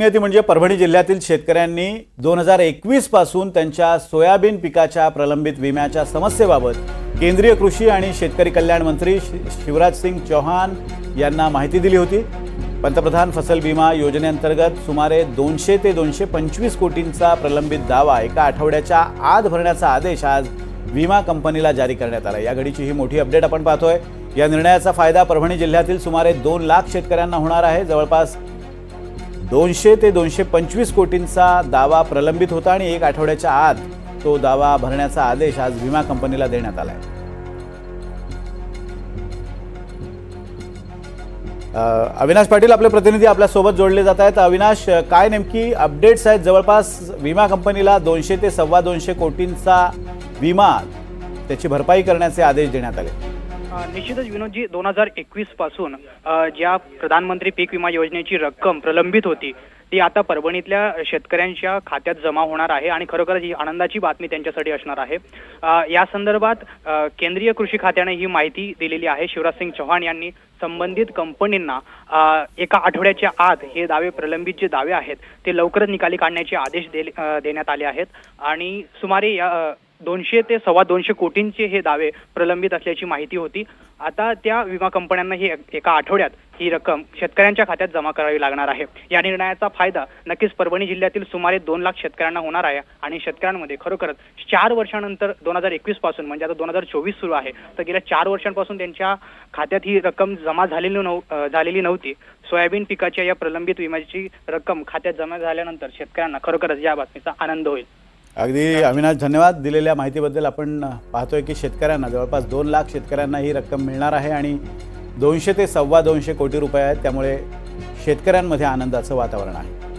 बातमी होती म्हणजे परभणी जिल्ह्यातील शेतकऱ्यांनी दोन हजार एकवीसपासून त्यांच्या सोयाबीन पिकाच्या प्रलंबित विम्याच्या समस्येबाबत केंद्रीय कृषी आणि शेतकरी कल्याण मंत्री शिवराज सिंग चौहान यांना माहिती दिली होती. पंतप्रधान फसल विमा योजनेअंतर्गत सुमारे दोनशे ते दोनशे पंचवीस कोटींचा प्रलंबित दावा एका आठवड्याच्या आत भरण्याचा आदेश आज विमा कंपनीला जारी करण्यात आला. या घडीची ही मोठी अपडेट आपण पाहतोय. या निर्णयाचा फायदा परभणी जिल्ह्यातील सुमारे दोन लाख शेतकऱ्यांना होणार आहे. जवळपास दोनशे ते दोनशे पंचवीस कोटींचा दावा प्रलंबित होता आणि एक आठवड्याच्या आत तो दावा भरण्याचा आदेश आज विमा कंपनीला देण्यात आला आहे अविनाश पाटील आपले प्रतिनिधी आपल्यासोबत जोडले जात आहेत. अविनाश काय नेमकी अपडेट्स आहेत? जवळपास विमा कंपनीला दोनशे ते सव्वा दोनशे कोटींचा विमा त्याची भरपाई करण्याचे आदेश देण्यात आले. निश्चितच विनोदजी दोन हजार एकवीसपासून ज्या प्रधानमंत्री पीक विमा योजनेची रक्कम प्रलंबित होती ती आता परभणीतल्या शेतकऱ्यांच्या खात्यात जमा होणार आहे आणि खरोखरच ही आनंदाची बातमी त्यांच्यासाठी असणार आहे. या संदर्भात केंद्रीय कृषी खात्याने ही माहिती दिलेली आहे. शिवराज सिंग चौहान यांनी संबंधित कंपनींना एका आठवड्याच्या आत हे दावे प्रलंबित जे दावे आहेत ते लवकरच निकाली काढण्याचे आदेश दिले- देण्यात आले आहेत. आणि सुमारे या दोनशे ते सव्वा दोनशे कोटींचे हे दावे प्रलंबित असल्याची माहिती होती. आता त्या विमा कंपन्यांना ही एका आठवड्यात ही रक्कम शेतकऱ्यांच्या खात्यात जमा करावी लागणार आहे. या निर्णयाचा फायदा नक्कीच परभणी जिल्ह्यातील सुमारे दोन लाख शेतकऱ्यांना होणार आहे आणि शेतकऱ्यांमध्ये खरोखरच चार वर्षानंतर दोन हजार एकवीसपासून म्हणजे आता दोन हजार चोवीस सुरू आहे तर गेल्या चार वर्षांपासून त्यांच्या खात्यात ही रक्कम जमा झालेली नव झालेली नव्हती. सोयाबीन पिकाच्या या प्रलंबित विम्याची रक्कम खात्यात जमा झाल्यानंतर शेतकऱ्यांना खरोखरच या बातमीचा आनंद होईल. अगदी अविनाश धन्यवाद दिलेल्या माहितीबद्दल. आपण पाहतोय की शेतकऱ्यांना जवळपास दोन लाख शेतकऱ्यांना ही रक्कम मिळणार आहे आणि दोनशे ते सव्वा दोनशे कोटी रुपये आहेत. त्यामुळे शेतकऱ्यांमध्ये आनंदाचं वातावरण आहे.